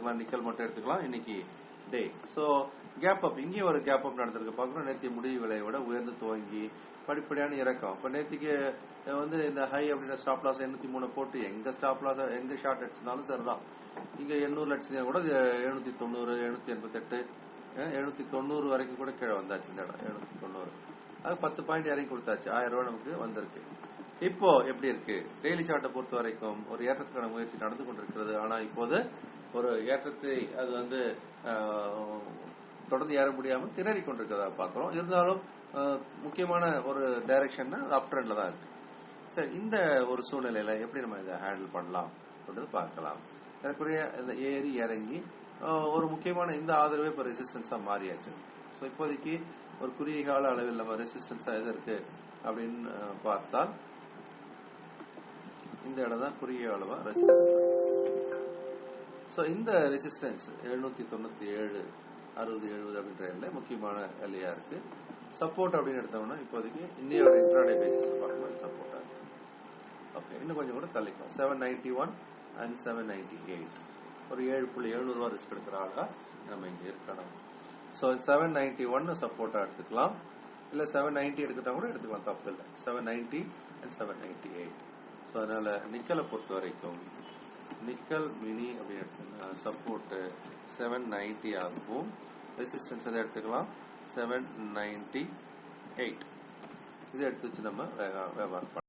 எடுத்துக்கலாம் நிக்கல் மட்டும் எடுத்துக்கலாம். இன்னைக்கு டே ஸோ கேப் அப் இங்கேயும் ஒரு கேப் அப் நடந்திருக்கு. பார்க்குறோம் நேற்று முடிவு விலையை விட உயர்ந்து துவங்கி படிப்படியான இறக்கம். இப்போ நேற்றுக்கு வந்து இந்த ஹை அப்படின்ற ஸ்டாப் லாஸ் எண்ணூத்தி மூணு போட்டு எங்க ஸ்டாப் லாஸ் எங்க ஷார்ட் அடிச்சிருந்தாலும் சரிதான். இங்க எண்ணூறு லட்சம் கூட எழுநூத்தி தொண்ணூறு எழுநூத்தி எண்பத்தெட்டு எழுநூத்தி தொண்ணூறு வரைக்கும் கூட கீழே வந்தாச்சு இந்த இடம். எழுநூத்தி தொண்ணூறு. அது பத்து பாயிண்ட் இறங்கி கொடுத்தாச்சு. ஆயிரம் ரூபாய் நமக்கு வந்திருக்கு. இப்போ எப்படி இருக்கு? டெய்லி சார்ட்டை பொறுத்த வரைக்கும் ஒரு ஏற்றத்துக்கான முயற்சி நடந்து கொண்டிருக்கிறது. ஆனா இப்போது ஒரு ஏற்றத்தை அது வந்து தொடர்ந்து ஏற முடியாமல் திணறி கொண்டிருக்கிறதா பாக்குறோம் இருந்தாலும் முக்கியமான ஒரு டைரக்ஷன்னா அப் ட்ரெண்ட்ல தான் இருக்கு. சரி இந்த ஒரு சூழ்நிலையில எப்படி நம்ம இதை ஹேண்டில் பண்ணலாம் அப்படின்றது பார்க்கலாம். எனக்குரிய இந்த ஏறி இறங்கி ஒரு முக்கியமான இந்த ஆதரவே இப்போ ரெசிஸ்டன்ஸாக மாறியாச்சு. ஸோ இப்போதைக்கு ஒரு குறுகிய கால அளவில் நம்ம ரெசிஸ்டன்ஸாக எது இருக்கு அப்படின்னு பார்த்தால் இந்த இடம் தான் குறுகிய அளவா ரெசிஸ்டன்ஸ் ஸோ இந்த ரெசிஸ்டன்ஸ் எழுநூத்தி தொண்ணூத்தி ஏழு அறுபது எழுபது அப்படின்ற எல்லை முக்கியமான எல்லையா இருக்கு. சப்போர்ட் அப்படின்னு எடுத்தோம்னா இப்போதைக்கு இந்தியாவோட இன்ட்ராடே பேசிஸ் பார்க்கும்போது சப்போர்ட்டா இருக்கு. ஓகே இன்னும் கொஞ்சம் கூட தள்ளிக்கலாம். Seven ninety one and seven ninety eight ஒரு ஏழு புள்ளி எழுநூறுவா ரிஸ்க் எடுக்கிற ஆளா நம்ம இங்க இருக்கணும். ஸோ செவன் நைன்டி ஒன் சப்போர்ட்டா எடுத்துக்கலாம். இல்ல செவன் நைன்டி எடுத்துட்டா கூட எடுத்துக்கலாம். தப்பு இல்லை. Seven ninety and seven ninety eight so அதனால் நிக்கலை பொறுத்த வரைக்கும் நிக்கல் மினி அப்படின்னு எடுத்தோம்னா சப்போர்ட்டு செவன் நைன்டி ஆகும். ரெசிஸ்டன்ஸ் எதை எடுத்துக்கலாம்? செவன் நைன்டி எயிட் இதை எடுத்து வச்சு நம்ம வியாபாரம் பண்ணலாம்.